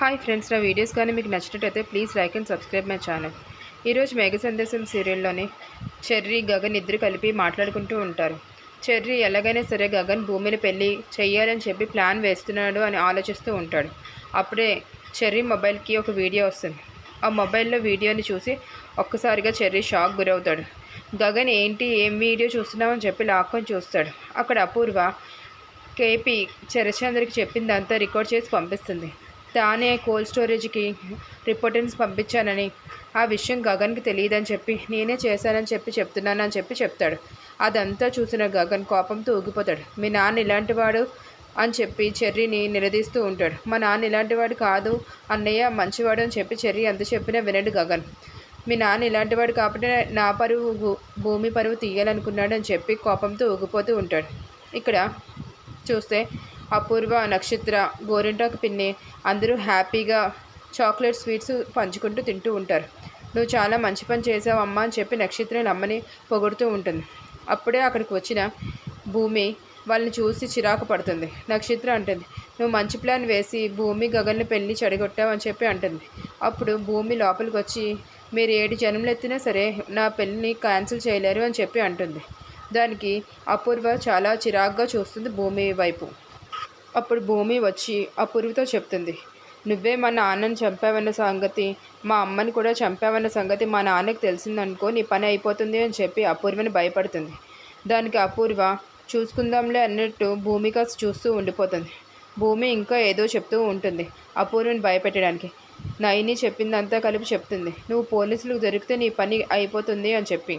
Hi friends నా videos కానీ మీకు నచ్చినట్టయితే please like and subscribe my channel. ఈరోజు మేఘ సందేశం సీరియల్లోని చెర్రీ గగన్ ఇద్దరు కలిపి మాట్లాడుకుంటూ ఉంటారు. చెర్రీ ఎలాగైనా సరే గగన్ భూమిని పెళ్ళి చెయ్యాలని చెప్పి ప్లాన్ వేస్తున్నాడు అని ఆలోచిస్తూ ఉంటాడు. అప్పుడే చెర్రీ మొబైల్కి ఒక వీడియో వస్తుంది. ఆ మొబైల్లో వీడియోని చూసి ఒక్కసారిగా చెర్రీ షాక్ గురవుతాడు. గగన్ ఏంటి ఏం వీడియో చూస్తున్నామని చెప్పి లాక్కొని చూస్తాడు. అక్కడ అపూర్వ కేపీ చరచంద్రకి చెప్పిందంతా రికార్డ్ చేసి పంపిస్తుంది. తానే కోల్డ్ స్టోరేజ్కి రిపోర్టర్స్ పంపించానని. ఆ విషయం గగన్కి తెలియదని చెప్పి నేనే చేశానని చెప్పి చెప్తున్నానని చెప్పి చెప్తాడు. అదంతా చూసిన గగన్ కోపంతో ఊగిపోతాడు. మీ నాన్న ఇలాంటివాడు అని చెప్పి చెర్రీని నిలదీస్తూ ఉంటాడు. మా నాన్న ఇలాంటివాడు కాదు అన్నయ్య మంచివాడు అని చెప్పి చెర్రీ ఎంత చెప్పినా వినడు గగన్. మీ నాన్న ఇలాంటివాడు కాబట్టి నా పరువు భూ- భూమి పరువు తీయాలనుకున్నాడు అని చెప్పి కోపంతో ఊగిపోతూ ఉంటాడు. ఇక్కడ చూస్తే అపూర్వ నక్షత్ర గోరింటాకు పిన్ని. అందరూ హ్యాపీగా చాక్లెట్ స్వీట్స్ పంచుకుంటూ తింటూ ఉంటారు. నువ్వు చాలా మంచి పని చేసావు అమ్మ అని చెప్పి నక్షత్రం అమ్మని పొగుడుతూ ఉంటుంది. అప్పుడే అక్కడికి వచ్చిన భూమి వాళ్ళని చూసి చిరాకు పడుతుంది. నక్షత్రం అంటుంది నువ్వు మంచి ప్లాన్ వేసి భూమి గగన్ని పెళ్ళి చెడగొట్టావు అని చెప్పి అంటుంది. అప్పుడు భూమి లోపలికి వచ్చి మీరు ఏడు జన్మలు ఎత్తినా సరే నా పెళ్ళిని క్యాన్సిల్ చేయలేరు అని చెప్పి అంటుంది. దానికి అపూర్వ చాలా చిరాగ్గా చూస్తుంది భూమి వైపు. అప్పుడు భూమి వచ్చి అపూర్వతో చెప్తుంది. నువ్వే మా నాన్నని చంపావన్న సంగతి మా అమ్మని కూడా చంపావన్న సంగతి మా నాన్నకి తెలిసిందనుకో నీ పని అయిపోతుంది అని చెప్పి అపూర్వని భయపడుతుంది. దానికి అపూర్వ చూసుకుందాంలే అన్నట్టు భూమి కాస్త చూస్తూ ఉండిపోతుంది. భూమి ఇంకా ఏదో చెప్తూ ఉంటుంది అపూర్వని భయపెట్టడానికి. నయని చెప్పిందంతా కలిపి చెప్తుంది. నువ్వు పోలీసులకు దొరికితే నీ పని అయిపోతుంది అని చెప్పి.